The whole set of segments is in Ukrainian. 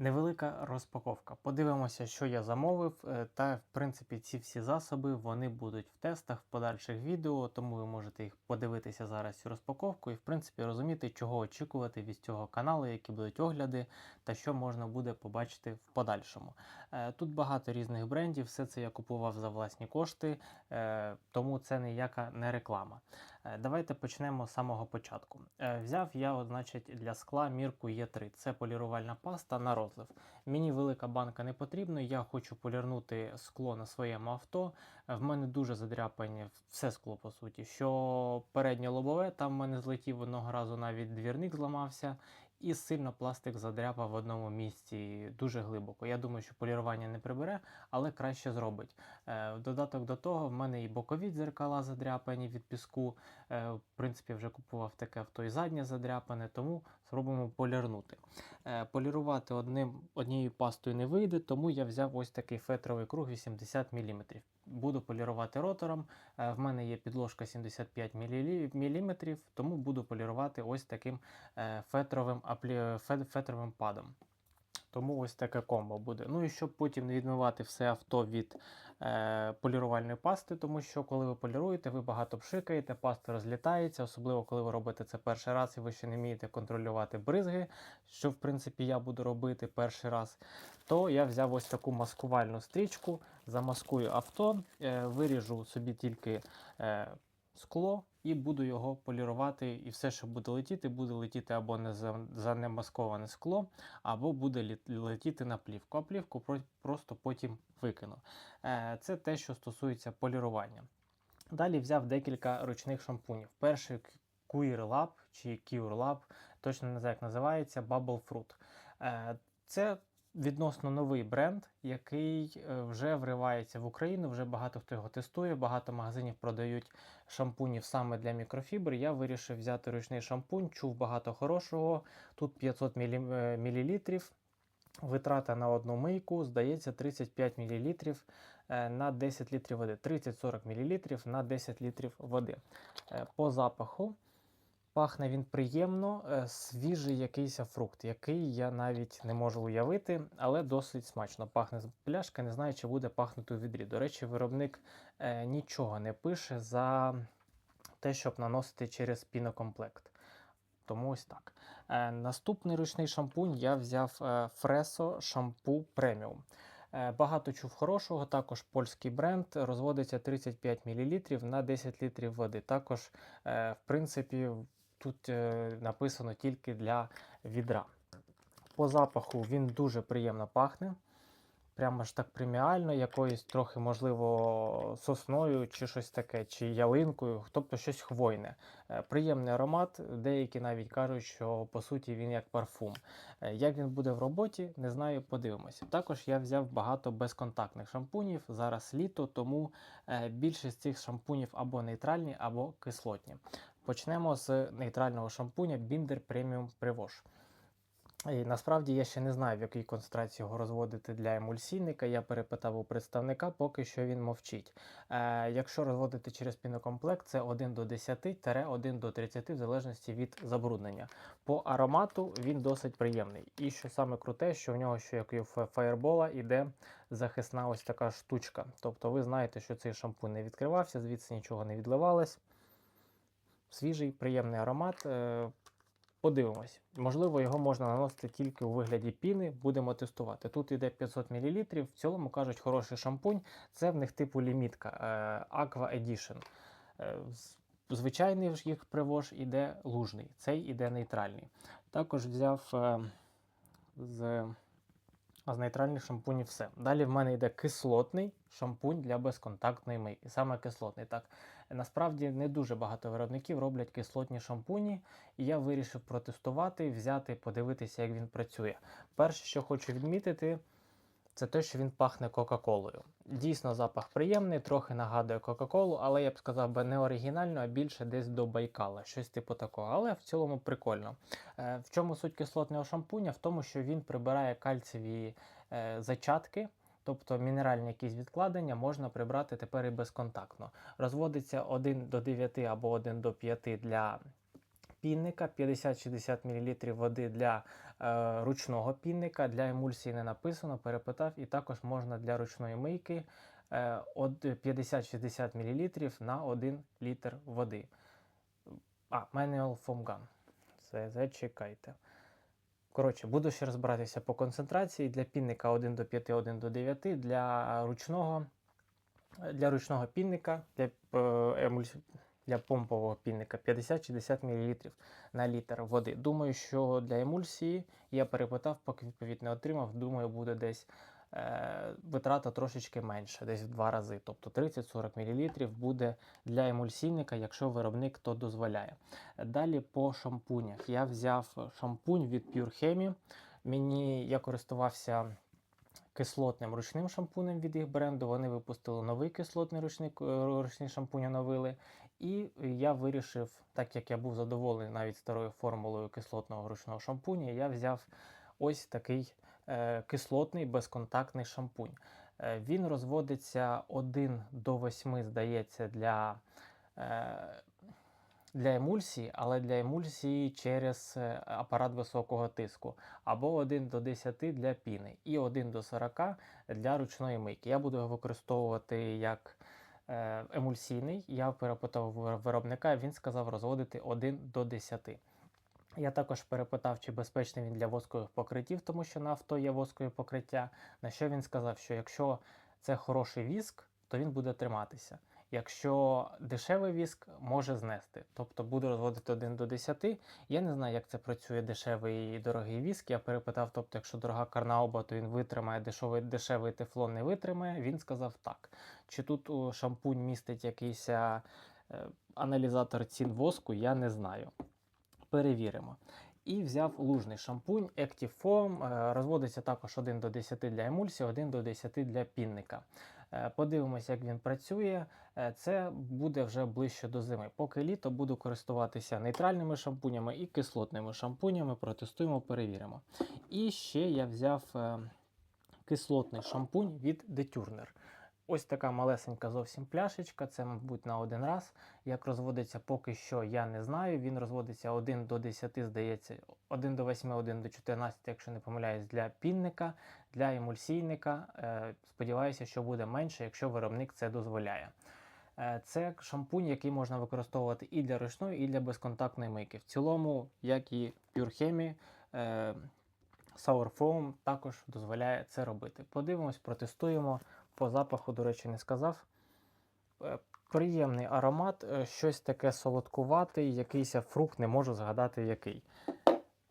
Невелика розпаковка. Подивимося, що я замовив. е, Та, в принципі, ці всі засоби вони будуть в тестах в подальших відео, тому ви можете їх подивитися зараз цю розпаковку і, в принципі, розуміти, чого очікувати від цього каналу, які будуть огляди та що можна буде побачити в подальшому. Е, Тут багато різних брендів, все це я купував за власні кошти, е, тому це ніяка не реклама. Е, Давайте почнемо з самого початку. Е, Взяв я, от, значить, для скла мірку Є3. Це полірувальна паста на розлив. Мені велика банка не потрібна. Я хочу полірнути скло на своєму авто. Е, В мене дуже задряпані все скло, по суті. Що переднє лобове, там в мене злетів одного разу навіть двірник зламався. І сильно пластик задряпав в одному місці дуже глибоко. Я думаю, що полірування не прибере, але краще зробить. Е, в додаток до того, в мене і бокові дзеркала задряпані від піску. Е, в принципі, вже купував таке авто і заднє задряпане, тому спробуємо полірнути. Е, полірувати одним, однією пастою не вийде, тому я взяв ось такий фетровий круг 80 мм. Буду полірувати ротором. Е, в мене є підложка 75 мм, тому буду полірувати ось таким е, фетровим, фетровим падом. Тому ось таке комбо буде. Ну і щоб потім не відмивати все авто від е, полірувальної пасти, тому що коли ви поліруєте, ви багато пшикаєте, паста розлітається, особливо коли ви робите це перший раз і ви ще не вмієте контролювати бризги, що в принципі я буду робити перший раз. То я взяв ось таку маскувальну стрічку, замаскую авто, е, виріжу собі тільки е, скло і буду його полірувати. І все, що буде летіти, буде летіти або не за, занемасковане скло, або буде летіти на плівку. А плівку просто потім викину. Е, Це те, що стосується полірування. Далі взяв декілька ручних шампунів. Перший Queer Lab чи Cure Lab, точно не знаю, як називається, Bubble Fruit. Е, Це відносно новий бренд, який е, вже вривається в Україну. Вже багато хто його тестує, багато магазинів продають шампунів саме для мікрофібр. Я вирішив взяти ручний шампунь, чув багато хорошого. Тут 500 мл. Витрата на одну мийку, здається, 35 мл на 10 літрів води. 30-40 мл на 10 літрів води. Е, По запаху пахне він приємно, е, свіжий якийсь фрукт, який я навіть не можу уявити, але досить смачно пахне з пляшки. Не знаю, чи буде пахнути у відрі. До речі, виробник е, нічого не пише за те, щоб наносити через пінокомплект. Тому ось так. Е, наступний ручний шампунь я взяв Фресо шампу преміум. Багато чув хорошого, також польський бренд, розводиться 35 мл на 10 літрів води. Також, в принципі, тут е, написано тільки для відра. По запаху він дуже приємно пахне. Прямо ж так преміально, якоюсь трохи, можливо, сосною чи щось таке, чи ялинкою, тобто щось хвойне. Е, Приємний аромат. Деякі навіть кажуть, що по суті він як парфум. Е, Як він буде в роботі, не знаю, подивимося. Також я взяв багато безконтактних шампунів. Зараз літо, тому більшість цих шампунів або нейтральні, або кислотні. Почнемо з нейтрального шампуня Binder Premium Prewash. І насправді я ще не знаю, в якій концентрації його розводити для емульсійника. Я перепитав у представника, поки що він мовчить. Е, якщо розводити через пінокомплект, це 1 до 10-1 до 30, в залежності від забруднення. По аромату він досить приємний. І що саме круте, що в нього, що як і в фаєрбола, іде захисна ось така штучка. Тобто ви знаєте, що цей шампунь не відкривався, звідси нічого не відливалось. Свіжий, приємний аромат. Е, Подивимось. Можливо, його можна наносити тільки у вигляді піни. Будемо тестувати. Тут іде 500 мл. В цілому кажуть, хороший шампунь. Це в них типу лімітка е, Aqua Edition. Е, Звичайний ж їх привож іде лужний, цей іде нейтральний. Також взяв з, з нейтральних шампунів все. Далі в мене йде кислотний шампунь для безконтактної мийки. Саме кислотний. Так. Насправді не дуже багато виробників роблять кислотні шампуні, і я вирішив протестувати, взяти, подивитися, як він працює. Перше, що хочу відмітити, це те, що він пахне Кока-Колою. Дійсно, запах приємний, трохи нагадує Кока-Колу, але я б сказав би не оригінально, а більше десь до Байкала, щось типу такого. Але в цілому прикольно. Е, в чому суть кислотного шампуня? В тому, що він прибирає кальцеві е, зачатки. Тобто мінеральні якісь відкладення можна прибрати тепер і безконтактно. Розводиться 1 до 9 або 1 до 5 для пінника, 50-60 мл води для е, ручного пінника. Для емульсії не написано, перепитав, і також можна для ручної мийки е, от 50-60 мл на 1 літр води. А, Manual Foam Gun. Це зачекайте. Коротше, буду ще розбиратися по концентрації. Для пінника 1 до 5, 1 до 9, для ручного, для ручного пінника, для, е, емульс... для помпового пінника 50-60 мл на літр води. Думаю, що для емульсії я перепитав, поки відповідь не отримав. Думаю, буде десь е, витрата трошечки менша, десь в два рази. Тобто 30-40 мл буде для емульсійника, якщо виробник то дозволяє. Далі по шампунях. Я взяв шампунь від Pure Chemi. Мені я користувався кислотним ручним шампунем від їх бренду. Вони випустили новий кислотний ручний, е, ручний шампунь оновили. І я вирішив, так як я був задоволений навіть старою формулою кислотного ручного шампуня, я взяв ось такий е, кислотний безконтактний шампунь. Е, він розводиться 1 до 8, здається, для. Е, для емульсії, але для емульсії через е, апарат високого тиску, або 1 до 10 для піни, і 1 до 40 для ручної мийки. Я буду його використовувати як емульсійний. Я перепитав виробника, він сказав розводити 1 до 10. Я також перепитав, чи безпечний він для воскових покриттів, тому що на авто є воскові покриття. На що він сказав, що якщо це хороший віск, то він буде триматися. Якщо дешевий віск може знести, тобто буду розводити 1 до 10. Я не знаю, як це працює дешевий і дорогий віск. Я перепитав, тобто, якщо дорога карнауба, то він витримає, дешевий, дешевий тефлон не витримає. Він сказав так. Чи тут у шампунь містить якийсь е, аналізатор цін воску, я не знаю. Перевіримо. І взяв лужний шампунь Active Foam. Е, Розводиться також 1 до 10 для емульсії, 1 до 10 для пінника. Е, Подивимося, як він працює. Е, Це буде вже ближче до зими. Поки літо буду користуватися нейтральними шампунями і кислотними шампунями. Протестуємо, перевіримо. І ще я взяв е, кислотний шампунь від Deturner. Ось така малесенька зовсім пляшечка, це, мабуть, на один раз. Як розводиться, поки що я не знаю. Він розводиться 1 до 10, здається, 1 до 8, 1 до 14, якщо не помиляюсь, для пінника, для емульсійника. Е, Сподіваюся, що буде менше, якщо виробник це дозволяє. Е, Це шампунь, який можна використовувати і для ручної, і для безконтактної мийки. В цілому, як і Pure Chemi, е, Sour Foam також дозволяє це робити. Подивимось, протестуємо. По запаху, до речі, не сказав. Е, Приємний аромат, е, щось таке солодкуватий, якийсь фрукт, не можу згадати який.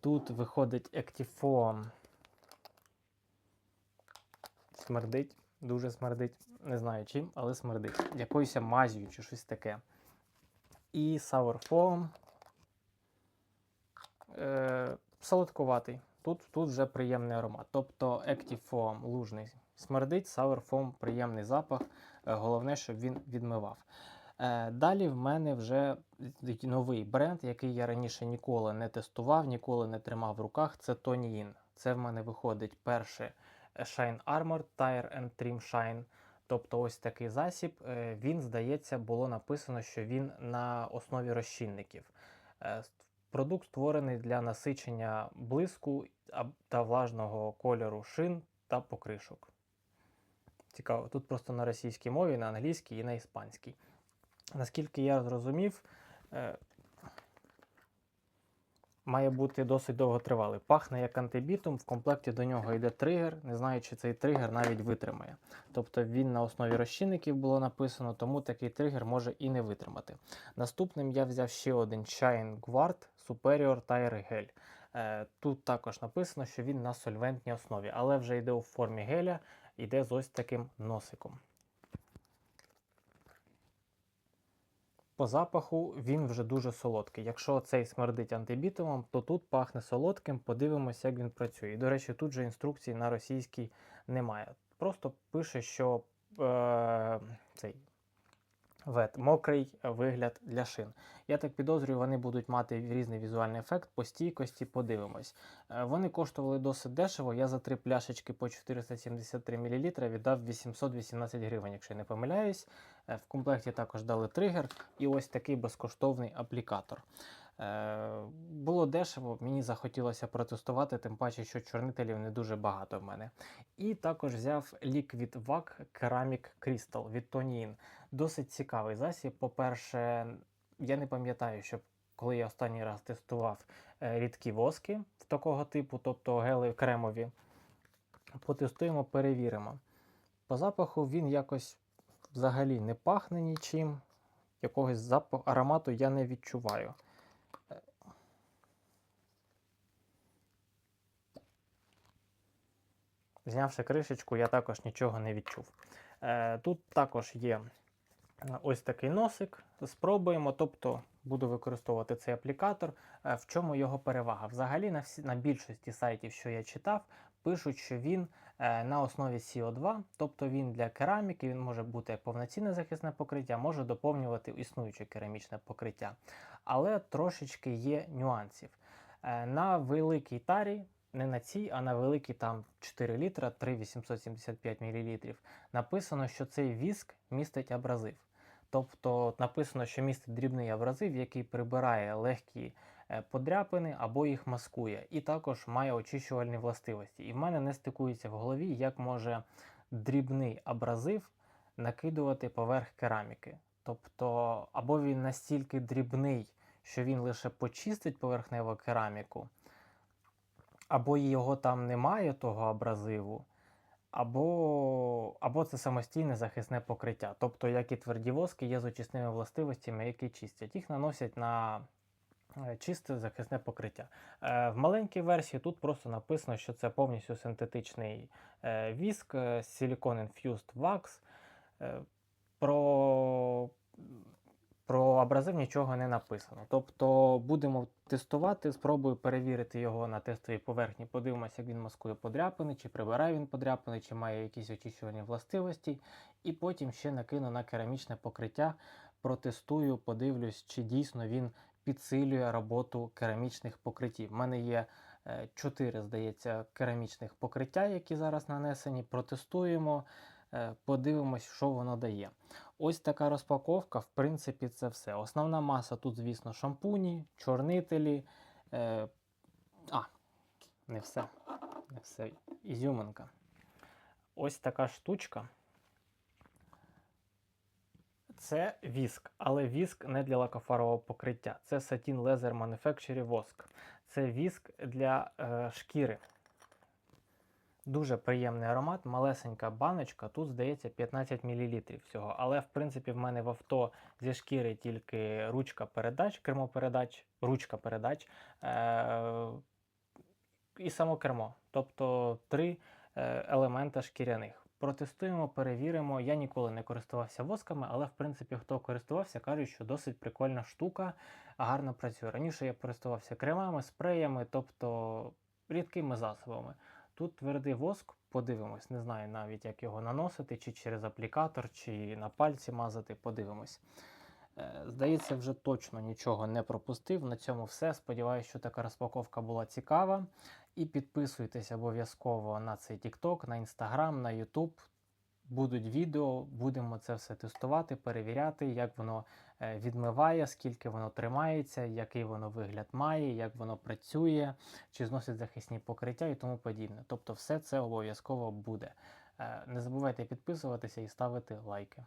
Тут виходить Actifoam. Смердить, дуже смердить. Не знаю чим, але смердить. Якоюсь мазію чи щось таке. І Sour Foam. Е, солодкуватий. Тут, тут вже приємний аромат. Тобто Active Foam лужний смердить, Sour Foam приємний запах. Е, Головне, щоб він відмивав. Е, Далі в мене вже новий бренд, який я раніше ніколи не тестував, ніколи не тримав в руках. Це Tony In. Це в мене виходить перше Shine Armor Tire and Trim Shine. Тобто ось такий засіб. Е, Він, здається, було написано, що він на основі розчинників. Продукт створений для насичення блиску та влажного кольору шин та покришок. Цікаво, тут просто на російській мові, на англійській і на іспанській. Наскільки я зрозумів, е, має бути досить довготривалий. Пахне як антибітум, в комплекті до нього йде тригер. Не знаю, чи цей тригер навіть витримає. Тобто він на основі розчинників було написано, тому такий тригер може і не витримати. Наступним я взяв ще один Shine Guard Superior Tire Gel. Е, Тут також написано, що він на сольвентній основі, але вже йде у формі геля, йде з ось таким носиком. По запаху він вже дуже солодкий. Якщо цей смердить антибітумом, то тут пахне солодким. Подивимося, як він працює. І, до речі, тут же інструкції на російській немає. Просто пише, що е, цей вет, мокрий вигляд для шин. Я так підозрюю, вони будуть мати різний візуальний ефект по стійкості, подивимось. Е, Вони коштували досить дешево. Я за три пляшечки по 473 мл віддав 818 гривень, якщо я не помиляюсь. Е, В комплекті також дали тригер і ось такий безкоштовний аплікатор. Е, було дешево, мені захотілося протестувати, тим паче, що чорнителів не дуже багато в мене. І також взяв Liquid VAC Ceramic Crystal від Tony In. Досить цікавий засіб. По-перше, я не пам'ятаю, щоб коли я останній раз тестував е, рідкі воски такого типу, тобто гели кремові. Потестуємо, перевіримо. По запаху він якось взагалі не пахне нічим. Якогось запаху аромату я не відчуваю. Знявши кришечку, я також нічого не відчув. Е, Тут також є е, ось такий носик. Спробуємо, тобто буду використовувати цей аплікатор. Е, В чому його перевага? Взагалі, на, всі, на більшості сайтів, що я читав, пишуть, що він на основі CO2, тобто він для кераміки, він може бути як повноцінне захисне покриття, може доповнювати існуюче керамічне покриття. Але трошечки є нюансів. На великій тарі, не на цій, а на великій там 4 літра, 3,875 мл, написано, що цей віск містить абразив. Тобто написано, що містить дрібний абразив, який прибирає легкі е, подряпини або їх маскує, і також має очищувальні властивості. І в мене не стикується в голові, як може дрібний абразив накидувати поверх кераміки. Тобто, або він настільки дрібний, що він лише почистить поверхневу кераміку, або його там немає, того абразиву, або, або це самостійне захисне покриття. Тобто, як і тверді воски, є з очисними властивостями, які чистять. Їх наносять на е, чисте захисне покриття. Е, В маленькій версії тут просто написано, що це повністю синтетичний е, віск, Silicon Infused Wax. Про про абразив нічого не написано. Тобто будемо тестувати, спробую перевірити його на тестовій поверхні, подивимося, як він маскує подряпини, чи прибирає він подряпини, чи має якісь очищувальні властивості. І потім ще накину на керамічне покриття, протестую, подивлюсь, чи дійсно він підсилює роботу керамічних покриттів. У мене є 4, здається, керамічних покриття, які зараз нанесені. Протестуємо. Е, Подивимось, що воно дає. Ось така розпаковка, в принципі, це все. Основна маса тут, звісно, шампуні, чорнителі. Е, А, не все. Не все. Ізюминка. Ось така штучка. Це віск, але віск не для лакофарового покриття. Це Satin Leather Manufacturing воск. Це віск для е, шкіри. Дуже приємний аромат, малесенька баночка, тут здається 15 мл всього. Але в принципі в мене в авто зі шкіри тільки ручка передач, кермопередач, ручка передач е- і само кермо. Тобто три е елемента шкіряних. Протестуємо, перевіримо. Я ніколи не користувався восками, але в принципі, хто користувався, кажуть, що досить прикольна штука, гарно працює. Раніше я користувався кремами, спреями, тобто рідкими засобами. Тут твердий воск, подивимось, не знаю навіть, як його наносити, чи через аплікатор, чи на пальці мазати, подивимось. Е, Здається, вже точно нічого не пропустив. На цьому все. Сподіваюся, що така розпаковка була цікава. І підписуйтесь обов'язково на цей TikTok, на Instagram, на YouTube. Будуть відео, будемо це все тестувати, перевіряти, як воно е, відмиває, скільки воно тримається, який воно вигляд має, як воно працює, чи зносить захисні покриття і тому подібне. Тобто, все це обов'язково буде. Е, Не забувайте підписуватися і ставити лайки.